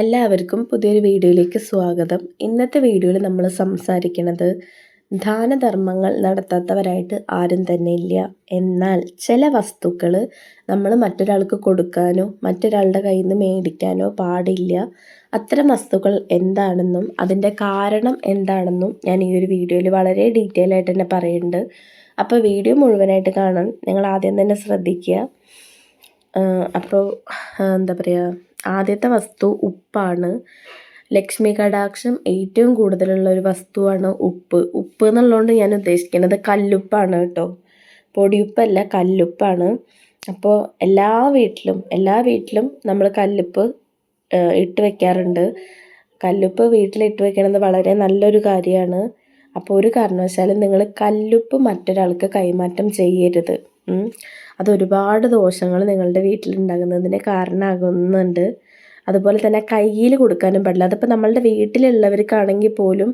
എല്ലാവർക്കും പുതിയൊരു വീഡിയോയിലേക്ക് സ്വാഗതം. ഇന്നത്തെ വീഡിയോയിൽ നമ്മൾ സംസാരിക്കുന്നത് ദാനധർമ്മങ്ങൾ നടത്താത്തവരായിട്ട് ആരും തന്നെ ഇല്ല. എന്നാൽ ചില വസ്തുക്കൾ നമ്മൾ മറ്റൊരാൾക്ക് കൊടുക്കാനോ മറ്റൊരാളുടെ കയ്യിൽ നിന്ന് മേടിക്കാനോ പാടില്ല. അത്തരം വസ്തുക്കൾ എന്താണെന്നും അതിന്റെ കാരണം എന്താണെന്നും ഞാൻ ഈ ഒരു വീഡിയോയിൽ വളരെ ഡീറ്റെയിൽ ആയിട്ട് തന്നെ പറയുന്നുണ്ട്. അപ്പോൾ വീഡിയോ മുഴുവനായിട്ട് കാണാൻ നിങ്ങൾ ആദ്യം തന്നെ ശ്രദ്ധിക്കുക. അപ്പോൾ എന്താ പറയുക? ആദ്യത്തെ വസ്തു ഉപ്പാണ്. ലക്ഷ്മി കടാക്ഷം ഏറ്റവും കൂടുതലുള്ള ഒരു വസ്തുവാണ് ഉപ്പ്. ഉപ്പ് എന്നുള്ളതുകൊണ്ട് ഞാൻ ഉദ്ദേശിക്കുന്നത് കല്ലുപ്പാണ് കേട്ടോ. പൊടിയുപ്പല്ല കല്ലുപ്പാണ്. അപ്പോൾ എല്ലാ വീട്ടിലും എല്ലാ വീട്ടിലും നമ്മൾ കല്ലുപ്പ് ഇട്ട് വെക്കാറുണ്ട്. കല്ലുപ്പ് വീട്ടിലിട്ട് വെക്കണത് വളരെ നല്ലൊരു കാര്യമാണ്. അപ്പോൾ ഒരു കാരണവശാലും നിങ്ങൾ കല്ലുപ്പ് മറ്റൊരാൾക്ക് കൈമാറ്റം ചെയ്യരുത്. അത് ഒരുപാട് ദോഷങ്ങൾ നിങ്ങളുടെ വീട്ടിലുണ്ടാകുന്നതിന് കാരണമാകുന്നുണ്ട്. അതുപോലെ തന്നെ കയ്യിൽ കൊടുക്കാനും പാടില്ല. അതിപ്പോൾ നമ്മളുടെ വീട്ടിലുള്ളവർക്കാണെങ്കിൽ പോലും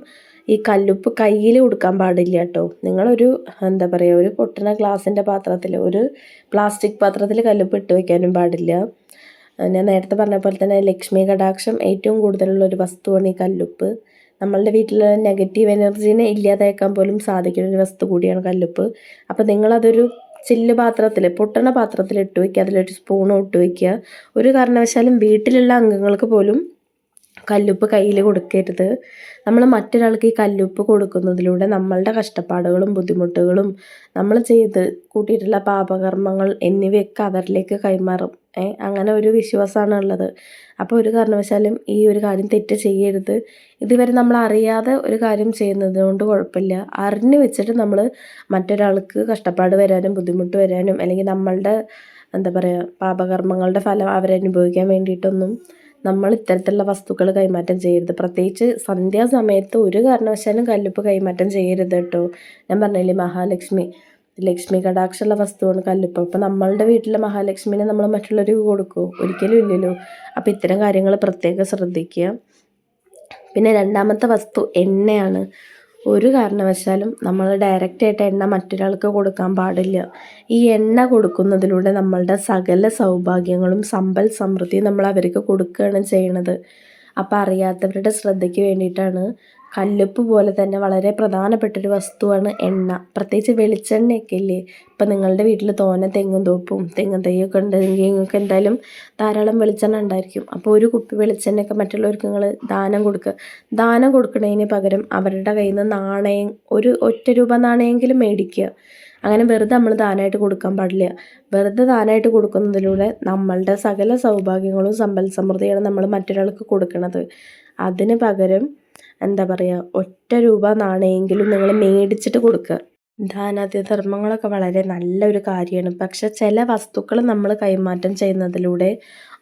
ഈ കല്ലുപ്പ് കയ്യിൽ കൊടുക്കാൻ പാടില്ല കേട്ടോ. നിങ്ങളൊരു എന്താ പറയുക ഒരു പൊട്ടണ ഗ്ലാസിന്റെ പാത്രത്തിൽ ഒരു പ്ലാസ്റ്റിക് പാത്രത്തിൽ കല്ലുപ്പ് ഇട്ട് വയ്ക്കാനും പാടില്ല. ഞാൻ നേരത്തെ പറഞ്ഞ പോലെ തന്നെ ലക്ഷ്മി കടാക്ഷം ഏറ്റവും കൂടുതലുള്ള ഒരു വസ്തുവാണ് ഈ കല്ലുപ്പ്. നമ്മളുടെ വീട്ടിലെ നെഗറ്റീവ് എനർജീനെ ഇല്ലാതാക്കാൻ പോലും സാധിക്കുന്ന ഒരു വസ്തു കൂടിയാണ് കല്ലുപ്പ്. അപ്പോൾ നിങ്ങളതൊരു ചില്ല് പാത്രത്തിൽ പൊട്ടണ പാത്രത്തിൽ ഇട്ട് വയ്ക്കുക അതിലൊരു സ്പൂൺ ഇട്ട് വയ്ക്കുക ഒരു കാരണവശാലും വീട്ടിലുള്ള അംഗങ്ങൾക്ക് പോലും കല്ലുപ്പ് കയ്യിൽ കൊടുക്കരുത്. നമ്മൾ മറ്റൊരാൾക്ക് ഈ കല്ലുപ്പ് കൊടുക്കുന്നതിലൂടെ നമ്മളുടെ കഷ്ടപ്പാടുകളും ബുദ്ധിമുട്ടുകളും നമ്മൾ ചെയ്ത് കൂട്ടിയിട്ടുള്ള പാപകർമ്മങ്ങൾ എന്നിവയൊക്കെ അവരിലേക്ക് കൈമാറും. അങ്ങനെ ഒരു വിശ്വാസമാണ് ഉള്ളത് അപ്പോൾ ഒരു കാരണവശാലും ഈ ഒരു കാര്യം തെറ്റ് ചെയ്യരുത്. ഇതുവരെ നമ്മൾ അറിയാതെ ഒരു കാര്യം ചെയ്യുന്നത് കൊണ്ട് കുഴപ്പമില്ല. അറിഞ്ഞു വെച്ചിട്ട് നമ്മൾ മറ്റൊരാൾക്ക് കഷ്ടപ്പാട് വരാനും ബുദ്ധിമുട്ട് വരാനും അല്ലെങ്കിൽ നമ്മളുടെ എന്താ പറയുക പാപകർമ്മങ്ങളുടെ ഫലം അവരനുഭവിക്കാൻ വേണ്ടിയിട്ടൊന്നും നമ്മൾ ഇത്തരത്തിലുള്ള വസ്തുക്കൾ കൈമാറ്റം ചെയ്യരുത്. പ്രത്യേകിച്ച് സന്ധ്യാസമയത്ത് ഒരു കാരണവശാലും കല്ലുപ്പ് കൈമാറ്റം ചെയ്യരുത് കേട്ടോ. ഞാൻ പറഞ്ഞില്ലേ മഹാലക്ഷ്മി. ലക്ഷ്മി കടാക്ഷമുള്ള വസ്തുവാണ് കല്ലുപ്പ്. അപ്പോൾ നമ്മളുടെ വീട്ടിലെ മഹാലക്ഷ്മിനെ നമ്മൾ മറ്റുള്ളവർക്ക് കൊടുക്കുമോ ഒരിക്കലും ഇല്ലല്ലോ. അപ്പോൾ ഇത്തരം കാര്യങ്ങൾ പ്രത്യേകം ശ്രദ്ധിക്കുക. പിന്നെ രണ്ടാമത്തെ വസ്തു എണ്ണയാണ്. ഒരു കാരണവശാലും നമ്മൾ ഡയറക്റ്റായിട്ട് എണ്ണ മറ്റൊരാൾക്ക് കൊടുക്കാൻ പാടില്ല. ഈ എണ്ണ കൊടുക്കുന്നതിലൂടെ നമ്മളുടെ സകല സൗഭാഗ്യങ്ങളും സമ്പൽ സമൃദ്ധിയും നമ്മൾ അവർക്ക് കൊടുക്കുകയാണ് ചെയ്യണത് അപ്പോൾ അറിയാത്തവരുടെ ശ്രദ്ധയ്ക്ക് വേണ്ടിയിട്ടാണ് കല്ലുപ്പ് പോലെ തന്നെ വളരെ പ്രധാനപ്പെട്ട ഒരു വസ്തുവാണ് എണ്ണ. പ്രത്യേകിച്ച് വെളിച്ചെണ്ണയൊക്കെ ഇല്ലേ ഇപ്പം നിങ്ങളുടെ വീട്ടിൽ തോന തെങ്ങും തോപ്പും തെങ്ങും തൈയൊക്കെ ഉണ്ടെങ്കിൽ നിങ്ങൾക്ക് എന്തായാലും ധാരാളം വെളിച്ചെണ്ണ ഉണ്ടായിരിക്കും. അപ്പോൾ ഒരു കുപ്പി വെളിച്ചെണ്ണയൊക്കെ മറ്റുള്ളവർക്ക് നിങ്ങൾ ദാനം കൊടുക്കുക. ദാനം കൊടുക്കുന്നതിന് പകരം അവരുടെ കയ്യിൽ നിന്ന് നാണയം ഒരു ഒറ്റ രൂപ നാണയമെങ്കിലും മേടിക്കുക. അങ്ങനെ വെറുതെ നമ്മൾ ദാനമായിട്ട് കൊടുക്കാൻ പാടില്ല. വെറുതെ ദാനമായിട്ട് കൊടുക്കുന്നതിലൂടെ നമ്മളുടെ സകല സൗഭാഗ്യങ്ങളും സമ്പൽ സമൃദ്ധിയാണ് നമ്മൾ മറ്റൊരാൾക്ക് കൊടുക്കുന്നത്. അതിന് പകരം എന്താ പറയുക ഒറ്റ രൂപ നാണയമെങ്കിലും നിങ്ങൾ മേടിച്ചിട്ട് കൊടുക്കുക ദാനാദ്യ ധർമ്മങ്ങളൊക്കെ വളരെ നല്ലൊരു കാര്യമാണ്. പക്ഷെ ചില വസ്തുക്കൾ നമ്മൾ കൈമാറ്റം ചെയ്യുന്നതിലൂടെ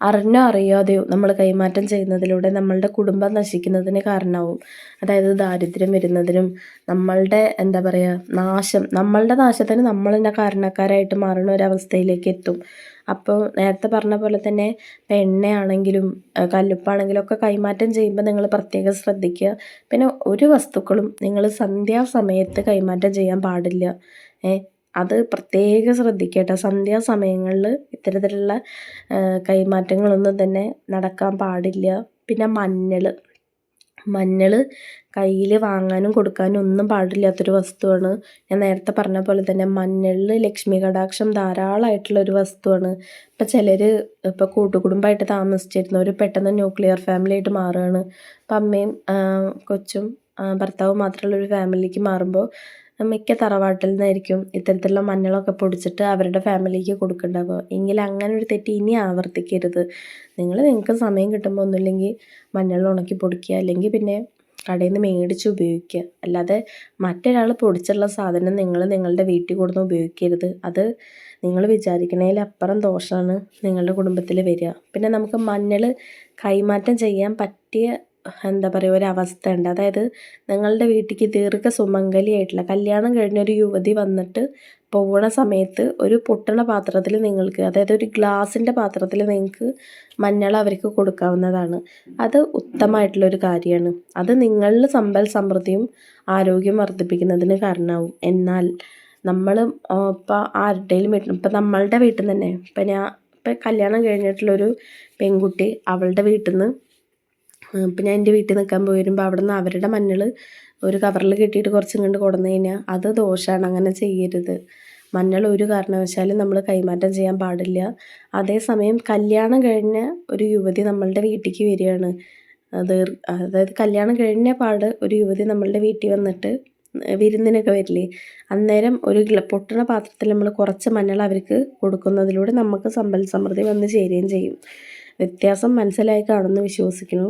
അറിഞ്ഞോ അറിയാതെയോ നമ്മൾ കൈമാറ്റം ചെയ്യുന്നതിലൂടെ നമ്മളുടെ കുടുംബം നശിക്കുന്നതിന് കാരണമാവും. അതായത് ദാരിദ്ര്യം വരുന്നതിനും നമ്മളുടെ എന്താ പറയുക നാശം നമ്മളുടെ നാശത്തിന് നമ്മൾ തന്നെ കാരണക്കാരായിട്ട് മാറുന്ന ഒരവസ്ഥയിലേക്ക് എത്തും. അപ്പോൾ നേരത്തെ പറഞ്ഞ പോലെ തന്നെ ഇപ്പോൾ എണ്ണയാണെങ്കിലും കല്ലുപ്പാണെങ്കിലും ഒക്കെ കൈമാറ്റം ചെയ്യുമ്പോൾ നിങ്ങൾ പ്രത്യേകം ശ്രദ്ധിക്കുക. പിന്നെ ഒരു വസ്തുക്കളും നിങ്ങൾ സന്ധ്യാസമയത്ത് കൈമാറ്റം ചെയ്യാൻ പാടില്ല. അത് പ്രത്യേകം ശ്രദ്ധിക്കുക കേട്ടോ. സന്ധ്യാസമയങ്ങളിൽ ഇത്തരത്തിലുള്ള കൈമാറ്റങ്ങളൊന്നും തന്നെ നടക്കാൻ പാടില്ല. പിന്നെ മഞ്ഞൾ മഞ്ഞൾ കയ്യിൽ വാങ്ങാനും കൊടുക്കാനും ഒന്നും പാടില്ലാത്തൊരു വസ്തുവാണ്. ഞാൻ നേരത്തെ പറഞ്ഞ പോലെ തന്നെ മഞ്ഞളിൽ ലക്ഷ്മി കടാക്ഷം ധാരാളമായിട്ടുള്ള ഒരു വസ്തുവാണ്. ഇപ്പം ചിലർ ഇപ്പോൾ കൂട്ടുകുടുംബമായിട്ട് താമസിച്ചിരുന്നവർ പെട്ടെന്ന് ന്യൂക്ലിയർ ഫാമിലി ആയിട്ട് മാറുകയാണ്. അപ്പം അമ്മയും കൊച്ചും ഭർത്താവും മാത്രമുള്ള ഒരു ഫാമിലിക്ക് മാറുമ്പോൾ മിക്ക തറവാട്ടിൽ നിന്നായിരിക്കും ഇത്തരത്തിലുള്ള മഞ്ഞളൊക്കെ പൊടിച്ചിട്ട് അവരുടെ ഫാമിലിക്ക് കൊടുക്കേണ്ടാവുക. എങ്കിൽ അങ്ങനെ ഒരു തെറ്റ് ഇനി ആവർത്തിക്കരുത്. നിങ്ങൾ നിങ്ങൾക്ക് സമയം കിട്ടുമ്പോൾ ഒന്നുമില്ലെങ്കിൽ മഞ്ഞൾ ഉണക്കി പൊടിക്കുക. അല്ലെങ്കിൽ പിന്നെ കടയിൽ നിന്ന് മേടിച്ച് ഉപയോഗിക്കുക. അല്ലാതെ മറ്റൊരാൾ പൊടിച്ചുള്ള സാധനം നിങ്ങൾ നിങ്ങളുടെ വീട്ടിൽ കൊടുന്ന് ഉപയോഗിക്കരുത്. അത് നിങ്ങൾ വിചാരിക്കണതിലപ്പുറം ദോഷമാണ് നിങ്ങളുടെ കുടുംബത്തിൽ വരിക. പിന്നെ നമുക്ക് മഞ്ഞൾ കൈമാറ്റം ചെയ്യാൻ പറ്റിയ എന്താ പറയുക ഒരു അവസ്ഥ ഉണ്ട് അതായത് നിങ്ങളുടെ വീട്ടിലേക്ക് ദീർഘ സുമംഗലിയായിട്ടുള്ള കല്യാണം കഴിഞ്ഞ ഒരു യുവതി വന്നിട്ട് പോകണ സമയത്ത് ഒരു പൊട്ടണ പാത്രത്തിൽ നിങ്ങൾക്ക് അതായത് ഒരു ഗ്ലാസിന്റെ പാത്രത്തിൽ നിങ്ങൾക്ക് മഞ്ഞൾ അവർക്ക് കൊടുക്കാവുന്നതാണ്. അത് ഉത്തമമായിട്ടുള്ളൊരു കാര്യമാണ്. അത് നിങ്ങളിൽ സമ്പൽ സമൃദ്ധിയും ആരോഗ്യം വർദ്ധിപ്പിക്കുന്നതിന് കാരണമാവും. എന്നാൽ നമ്മൾ ഇപ്പോൾ ആരുടെയും വീട്ടിൽ ഇപ്പം നമ്മളുടെ വീട്ടിൽ നിന്ന് തന്നെ ഇപ്പം ഞാൻ ഇപ്പം കല്യാണം കഴിഞ്ഞിട്ടുള്ളൊരു പെൺകുട്ടി അവളുടെ വീട്ടിൽ നിന്ന് ഇപ്പം ഞാൻ എന്റെ വീട്ടിൽ നിൽക്കാൻ പോയി വരുമ്പോൾ അവിടെ നിന്ന് അവരുടെ മഞ്ഞൾ ഒരു കവറിൽ കെട്ടിയിട്ട് കുറച്ചും കണ്ട് കൊണ്ടുവന്ന് കഴിഞ്ഞാൽ അത് ദോഷമാണ് അങ്ങനെ ചെയ്യരുത്. മഞ്ഞൾ ഒരു കാരണവശാലും നമ്മൾ കൈമാറ്റം ചെയ്യാൻ പാടില്ല. അതേസമയം കല്യാണം കഴിഞ്ഞ ഒരു യുവതി നമ്മളുടെ വീട്ടിലേക്ക് വരികയാണ്. അത് അതായത് കല്യാണം കഴിഞ്ഞ പാട് ഒരു യുവതി നമ്മളുടെ വീട്ടിൽ വന്നിട്ട് വിരുന്നിനൊക്കെ വരില്ലേ? അന്നേരം ഒരു പൊട്ടണ പാത്രത്തിൽ നമ്മൾ കുറച്ച് മഞ്ഞൾ അവർക്ക് കൊടുക്കുന്നതിലൂടെ നമുക്ക് സമ്പൽ സമൃദ്ധി വന്ന് ചേരുകയും ചെയ്യും. വ്യത്യാസം മനസ്സിലായി കാണുമെന്ന് വിശ്വസിക്കുന്നു.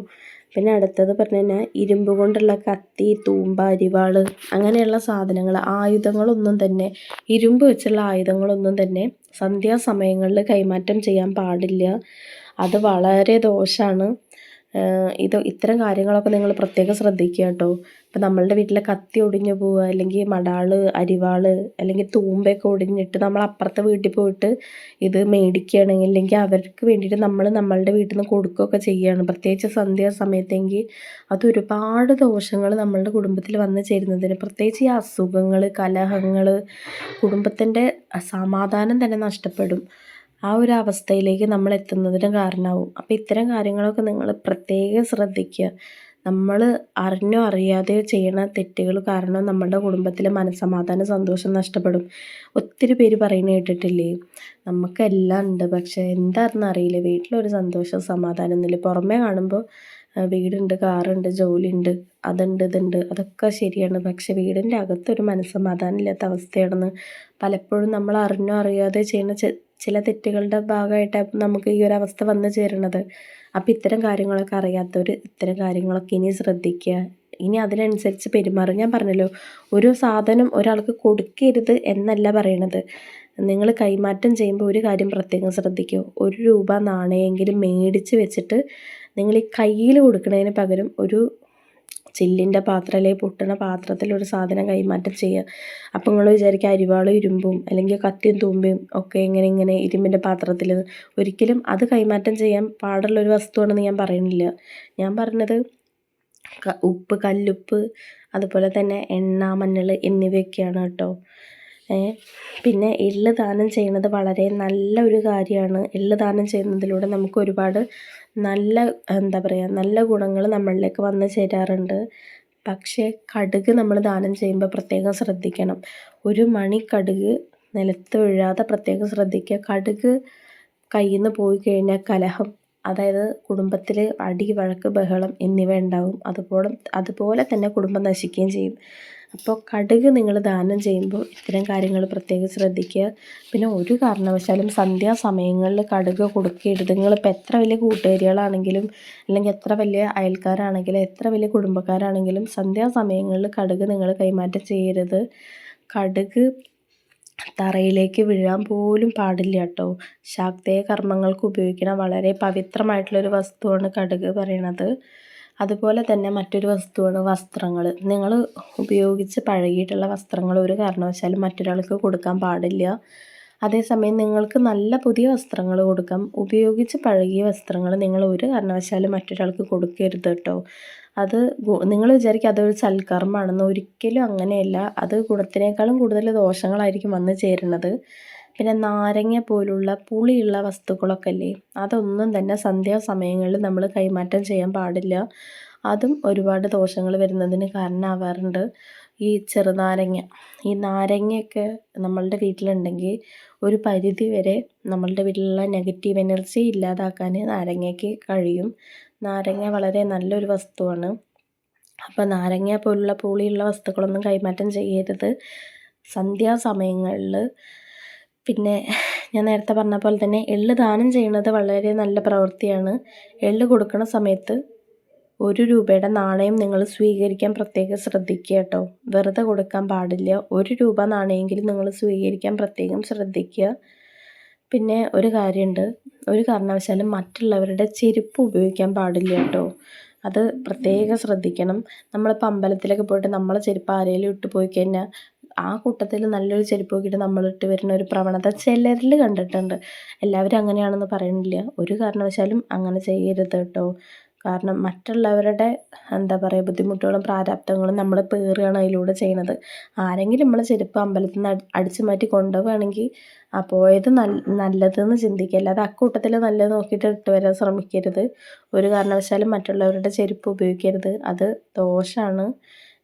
പിന്നെ അടുത്തത് പറഞ്ഞു കഴിഞ്ഞാൽ ഇരുമ്പ് കൊണ്ടുള്ള കത്തി തൂമ്പ അരിവാൾ അങ്ങനെയുള്ള സാധനങ്ങൾ ആയുധങ്ങളൊന്നും തന്നെ ഇരുമ്പ് വെച്ചുള്ള ആയുധങ്ങളൊന്നും തന്നെ സന്ധ്യാസമയങ്ങളിൽ കൈമാറ്റം ചെയ്യാൻ പാടില്ല. അത് വളരെ ദോഷമാണ് ഇത് ഇത്തരം കാര്യങ്ങളൊക്കെ നിങ്ങൾ പ്രത്യേകം ശ്രദ്ധിക്കുക കേട്ടോ. ഇപ്പം നമ്മളുടെ വീട്ടിലെ കത്തി ഒടിഞ്ഞു പോവുക അല്ലെങ്കിൽ മടാൾ അരിവാൾ അല്ലെങ്കിൽ തൂമ്പയൊക്കെ ഒടിഞ്ഞിട്ട് നമ്മൾ അപ്പുറത്തെ വീട്ടിൽ പോയിട്ട് ഇത് മേടിക്കുകയാണെങ്കിൽ അല്ലെങ്കിൽ അവർക്ക് വേണ്ടിയിട്ട് നമ്മൾ നമ്മളുടെ വീട്ടിൽ നിന്ന് കൊടുക്കുകയൊക്കെ ചെയ്യുകയാണ്. പ്രത്യേകിച്ച് സന്ധ്യാ സമയത്തെങ്കിൽ അത് ഒരുപാട് ദോഷങ്ങൾ നമ്മളുടെ കുടുംബത്തിൽ വന്നു ചേരുന്നതിന്. പ്രത്യേകിച്ച് ഈ അസുഖങ്ങൾ കലഹങ്ങൾ കുടുംബത്തിന്റെ സമാധാനം തന്നെ നഷ്ടപ്പെടും. ആ ഒരു അവസ്ഥയിലേക്ക് നമ്മൾ എത്തുന്നതിന് കാരണമാവും. അപ്പോൾ ഇത്തരം കാര്യങ്ങളൊക്കെ നിങ്ങൾ പ്രത്യേകം ശ്രദ്ധിക്കുക. നമ്മൾ അറിഞ്ഞോ അറിയാതെയോ ചെയ്യണ തെറ്റുകൾ കാരണം നമ്മളുടെ കുടുംബത്തിലെ മനസ്സമാധാനം സന്തോഷം നഷ്ടപ്പെടും. ഒത്തിരി പേര് പറയുന്നത് കേട്ടിട്ടില്ലേ? നമുക്കെല്ലാം ഉണ്ട് പക്ഷേ എന്താണെന്ന് അറിയില്ല. വീട്ടിലൊരു സന്തോഷം സമാധാനം ഒന്നുമില്ല. പുറമേ കാണുമ്പോൾ വീടുണ്ട് കാറുണ്ട് ജോലിയുണ്ട് അതുണ്ട് ഇതുണ്ട് അതൊക്കെ ശരിയാണ്. പക്ഷെ വീടിന്റെ അകത്തൊരു മനസ്സമാധാനം ഇല്ലാത്ത അവസ്ഥയാണെന്ന് പലപ്പോഴും നമ്മൾ അറിഞ്ഞോ അറിയാതെ ചെയ്യുന്ന ചില തെറ്റുകളുടെ ഭാഗമായിട്ട് നമുക്ക് ഈ ഒരു അവസ്ഥ വന്നു ചേരുന്നത്. അപ്പോൾ ഇത്തരം കാര്യങ്ങളൊക്കെ അറിയാത്തവർ ഇത്തരം കാര്യങ്ങളൊക്കെ ഇനി ശ്രദ്ധിക്കുക. ഇനി അതിനനുസരിച്ച് പെരുമാറും ഞാൻ പറഞ്ഞല്ലോ ഒരു സാധനം ഒരാൾക്ക് കൊടുക്കരുത് എന്നല്ല പറയണത്. നിങ്ങൾ കൈമാറ്റം ചെയ്യുമ്പോൾ ഒരു കാര്യം പ്രത്യേകം ശ്രദ്ധിക്കുക ഒരു രൂപ നാണയമെങ്കിലും മേടിച്ച് വെച്ചിട്ട് നിങ്ങൾ ഈ കയ്യിൽ കൊടുക്കുന്നതിന് പകരം ഒരു ചില്ലിന്റെ പാത്രം അല്ലെങ്കിൽ പൊട്ടുന്ന പാത്രത്തിൽ ഒരു സാധനം കൈമാറ്റം ചെയ്യുക. അപ്പോൾ നിങ്ങൾ വിചാരിക്കുക അരിവാളും ഇരുമ്പും അല്ലെങ്കിൽ കത്തിയും തൂമ്പയും ഒക്കെ ഇങ്ങനെ ഇങ്ങനെ ഇരുമ്പിന്റെ പാത്രത്തിൽ ഒരിക്കലും അത് കൈമാറ്റം ചെയ്യാൻ പാടുള്ള ഒരു വസ്തുവാണെന്ന് ഞാൻ പറയുന്നില്ല. ഞാൻ പറഞ്ഞത് ഉപ്പ് കല്ലുപ്പ് അതുപോലെ തന്നെ എണ്ണ മഞ്ഞൾ എന്നിവയൊക്കെയാണ് കേട്ടോ. പിന്നെ എള്ള് ദാനം ചെയ്യുന്നത് വളരെ നല്ല ഒരു കാര്യമാണ്. എള്ള് ദാനം ചെയ്യുന്നതിലൂടെ നമുക്ക് ഒരുപാട് നല്ല എന്താ പറയുക നല്ല ഗുണങ്ങൾ നമ്മളിലേക്ക് വന്ന് ചേരാറുണ്ട്. പക്ഷേ കടുക് നമ്മൾ ദാനം ചെയ്യുമ്പോൾ പ്രത്യേകം ശ്രദ്ധിക്കണം. ഒരു മണി കടുക് നിലത്ത് വീഴാതെ പ്രത്യേകം ശ്രദ്ധിക്കുക. കടുക് കയ്യിൽ നിന്ന് പോയി കഴിഞ്ഞാൽ കലഹം അതായത് കുടുംബത്തിൽ അടി വഴക്ക് ബഹളം എന്നിവ ഉണ്ടാവും. അതുപോലെ അതുപോലെ തന്നെ കുടുംബം നശിക്കുകയും ചെയ്യും. അപ്പോൾ കടുക് നിങ്ങൾ ദാനം ചെയ്യുമ്പോൾ ഇത്തരം കാര്യങ്ങൾ പ്രത്യേകം ശ്രദ്ധിക്കുക. പിന്നെ ഒരു കാരണവശാലും സന്ധ്യാസമയങ്ങളിൽ കടുക് കൊടുക്കരുത്. നിങ്ങളിപ്പോൾ എത്ര വലിയ കൂട്ടുകാരികളാണെങ്കിലും അല്ലെങ്കിൽ എത്ര വലിയ അയൽക്കാരാണെങ്കിലും എത്ര വലിയ കുടുംബക്കാരാണെങ്കിലും സന്ധ്യാസമയങ്ങളിൽ കടുക് നിങ്ങൾ കൈമാറ്റം ചെയ്യരുത്. കടുക് തറയിലേക്ക് വീഴാൻ പോലും പാടില്ല കേട്ടോ ശാക്തേയ കർമ്മങ്ങൾക്ക് ഉപയോഗിക്കുന്ന വളരെ പവിത്രമായിട്ടുള്ളൊരു വസ്തുവാണ് കടുക് പറയണത്. അതുപോലെ തന്നെ മറ്റൊരു വസ്തുവാണ് വസ്ത്രങ്ങൾ നിങ്ങൾ ഉപയോഗിച്ച് പഴകിയിട്ടുള്ള വസ്ത്രങ്ങൾ ഒരു കാരണവശാലും മറ്റൊരാൾക്ക് കൊടുക്കാൻ പാടില്ല. അതേസമയം നിങ്ങൾക്ക് നല്ല പുതിയ വസ്ത്രങ്ങൾ കൊടുക്കാം. ഉപയോഗിച്ച് പഴകിയ വസ്ത്രങ്ങൾ നിങ്ങൾ ഒരു കാരണവശാലും മറ്റൊരാൾക്ക് കൊടുക്കരുത് കേട്ടോ അത് നിങ്ങൾ വിചാരിക്കുക അതൊരു സൽക്കർമ്മമാണെന്ന് ഒരിക്കലും അങ്ങനെയല്ല. അത് ഗുണത്തിനേക്കാളും കൂടുതൽ ദോഷങ്ങളായിരിക്കും വന്ന് ചേരുന്നത്. പിന്നെ നാരങ്ങ പോലുള്ള പുളിയുള്ള വസ്തുക്കളൊക്കെ അല്ലേ അതൊന്നും തന്നെ സന്ധ്യാസമയങ്ങളിൽ നമ്മൾ കൈമാറ്റം ചെയ്യാൻ പാടില്ല. അതും ഒരുപാട് ദോഷങ്ങൾ വരുന്നതിന് കാരണമാവാറുണ്ട്. ഈ ചെറുനാരങ്ങ ഈ നാരങ്ങയൊക്കെ നമ്മളുടെ വീട്ടിലുണ്ടെങ്കിൽ ഒരു പരിധി വരെ നമ്മളുടെ വീട്ടിലുള്ള നെഗറ്റീവ് എനർജി ഇല്ലാതാക്കാൻ നാരങ്ങയ്ക്ക് കഴിയും. നാരങ്ങ വളരെ നല്ലൊരു വസ്തുവാണ്. അപ്പോൾ നാരങ്ങ പോലുള്ള പൂളിയുള്ള വസ്തുക്കളൊന്നും കൈമാറ്റം ചെയ്യരുത്. സന്ധ്യാസമയങ്ങളിൽ പിന്നെ ഞാൻ നേരത്തെ പറഞ്ഞ പോലെ തന്നെ എള്ള് ദാനം ചെയ്യുന്നത് വളരെ നല്ല പ്രവൃത്തിയാണ്. എള്ള് കൊടുക്കുന്ന സമയത്ത് ഒരു രൂപയുടെ നാണയം നിങ്ങൾ സ്വീകരിക്കാൻ പ്രത്യേകം ശ്രദ്ധിക്കുക കേട്ടോ. വെറുതെ കൊടുക്കാൻ പാടില്ല. ഒരു രൂപ നാണയമെങ്കിലും നിങ്ങൾ സ്വീകരിക്കാൻ പ്രത്യേകം ശ്രദ്ധിക്കുക. പിന്നെ ഒരു കാര്യമുണ്ട് ഒരു കാരണവശാലും മറ്റുള്ളവരുടെ ചെരുപ്പ് ഉപയോഗിക്കാൻ പാടില്ല കേട്ടോ. അത് പ്രത്യേകം ശ്രദ്ധിക്കണം. നമ്മളിപ്പോൾ അമ്പലത്തിലൊക്കെ പോയിട്ട് നമ്മളെ ചെരുപ്പ് ആരെങ്കിലും ഇട്ട് പോയി കഴിഞ്ഞാൽ ആ കൂട്ടത്തിൽ നല്ലൊരു ചെരുപ്പ് നോക്കിയിട്ട് നമ്മളിട്ട് വരുന്ന ഒരു പ്രവണത ചിലരിൽ കണ്ടിട്ടുണ്ട്. എല്ലാവരും അങ്ങനെയാണെന്ന് പറയുന്നില്ല ഒരു കാരണവശാലും അങ്ങനെ ചെയ്യരുത് കേട്ടോ. കാരണം മറ്റുള്ളവരുടെ എന്താ പറയുക ബുദ്ധിമുട്ടുകളും പ്രാരാബ്ദങ്ങളും നമ്മൾ പേറുകയാണ് അതിലൂടെ ചെയ്യണത് ആരെങ്കിലും നമ്മളെ ചെരുപ്പ് അമ്പലത്തിൽ നിന്ന് അടിച്ചു മാറ്റി കൊണ്ടുപോവുകയാണെങ്കിൽ ആ പോയത് നല്ലതെന്ന് ചിന്തിക്കുക. അല്ലാതെ അക്കൂട്ടത്തിൽ നല്ലത് നോക്കിയിട്ട് ഇട്ട് വരാൻ ശ്രമിക്കരുത്. ഒരു കാരണവശാലും മറ്റുള്ളവരുടെ ചെരുപ്പ് ഉപയോഗിക്കരുത്. അത് ദോഷമാണ്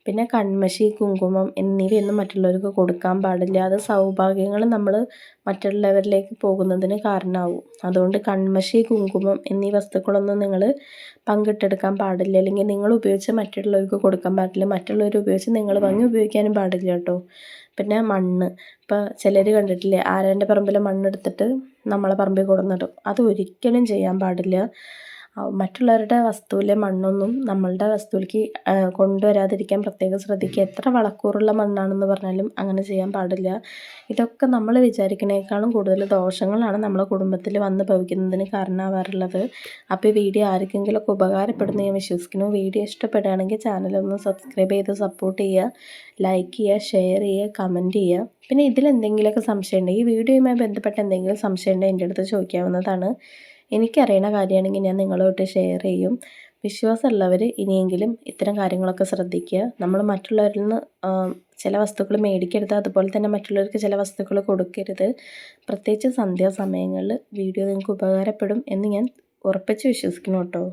പിന്നെ കൺമഷി കുങ്കുമം എന്നിവയൊന്നും മറ്റുള്ളവർക്ക് കൊടുക്കാൻ പാടില്ല. അത് സൗഭാഗ്യങ്ങൾ നമ്മൾ മറ്റുള്ളവരിലേക്ക് പോകുന്നതിന് കാരണമാവും. അതുകൊണ്ട് കൺമഷി കുങ്കുമം എന്നീ വസ്തുക്കളൊന്നും നിങ്ങൾ പങ്കിട്ടെടുക്കാൻ പാടില്ല. അല്ലെങ്കിൽ നിങ്ങൾ ഉപയോഗിച്ച് മറ്റുള്ളവർക്ക് കൊടുക്കാൻ പാടില്ല. മറ്റുള്ളവർ ഉപയോഗിച്ച് നിങ്ങൾ വാങ്ങി ഉപയോഗിക്കാനും പാടില്ല കേട്ടോ. പിന്നെ മണ്ണ്. ഇപ്പോൾ ചിലർ കണ്ടിട്ടില്ലേ ആരാന്റെ പറമ്പിലെ മണ്ണെടുത്തിട്ട് നമ്മളെ പറമ്പിൽ കൊണ്ടുവന്നിടും അത് ഒരിക്കലും ചെയ്യാൻ പാടില്ല. മറ്റുള്ളവരുടെ വസ്തുവിലെ മണ്ണൊന്നും നമ്മളുടെ വസ്തുവിലേക്ക് കൊണ്ടുവരാതിരിക്കാൻ പ്രത്യേകം ശ്രദ്ധിക്കുക. എത്ര വളക്കൂറുള്ള മണ്ണാണെന്ന് പറഞ്ഞാലും അങ്ങനെ ചെയ്യാൻ പാടില്ല. ഇതൊക്കെ നമ്മൾ വിചാരിക്കുന്നതിനേക്കാളും കൂടുതൽ ദോഷങ്ങളാണ് നമ്മളെ കുടുംബത്തിൽ വന്ന് ഭവിക്കുന്നതിന് കാരണമാവാറുള്ളത്. അപ്പോൾ ഈ വീഡിയോ ആർക്കെങ്കിലുമൊക്കെ ഉപകാരപ്പെടുന്ന ഞാൻ വിശ്വസിക്കുന്നു. വീഡിയോ ഇഷ്ടപ്പെടുകയാണെങ്കിൽ ചാനലൊന്ന് സബ്സ്ക്രൈബ് ചെയ്ത് സപ്പോർട്ട് ചെയ്യുക. ലൈക്ക് ചെയ്യുക ഷെയർ ചെയ്യുക കമന്റ് ചെയ്യുക. പിന്നെ ഇതിലെന്തെങ്കിലുമൊക്കെ സംശയം ഉണ്ടെങ്കിൽ ഈ വീഡിയോയുമായി ബന്ധപ്പെട്ട എന്തെങ്കിലും സംശയം ഉണ്ടെങ്കിൽ എന്റെ അടുത്ത് ചോദിക്കാവുന്നതാണ്. എനിക്കറിയണ കാര്യമാണെങ്കിൽ ഞാൻ നിങ്ങളുമായിട്ട് ഷെയർ ചെയ്യും. വിശ്വാസമുള്ളവർ ഇനിയെങ്കിലും ഇത്തരം കാര്യങ്ങളൊക്കെ ശ്രദ്ധിക്കുക. നമ്മൾ മറ്റുള്ളവരിൽ നിന്ന് ചില വസ്തുക്കൾ മേടിക്കരുത്. അതുപോലെ തന്നെ മറ്റുള്ളവർക്ക് ചില വസ്തുക്കൾ കൊടുക്കരുത്. പ്രത്യേകിച്ച് സന്ധ്യാസമയങ്ങളിൽ വീഡിയോ നിങ്ങൾക്ക് ഉപകാരപ്പെടും എന്ന് ഞാൻ ഉറപ്പിച്ച് വിശ്വസിക്കുന്നു കേട്ടോ.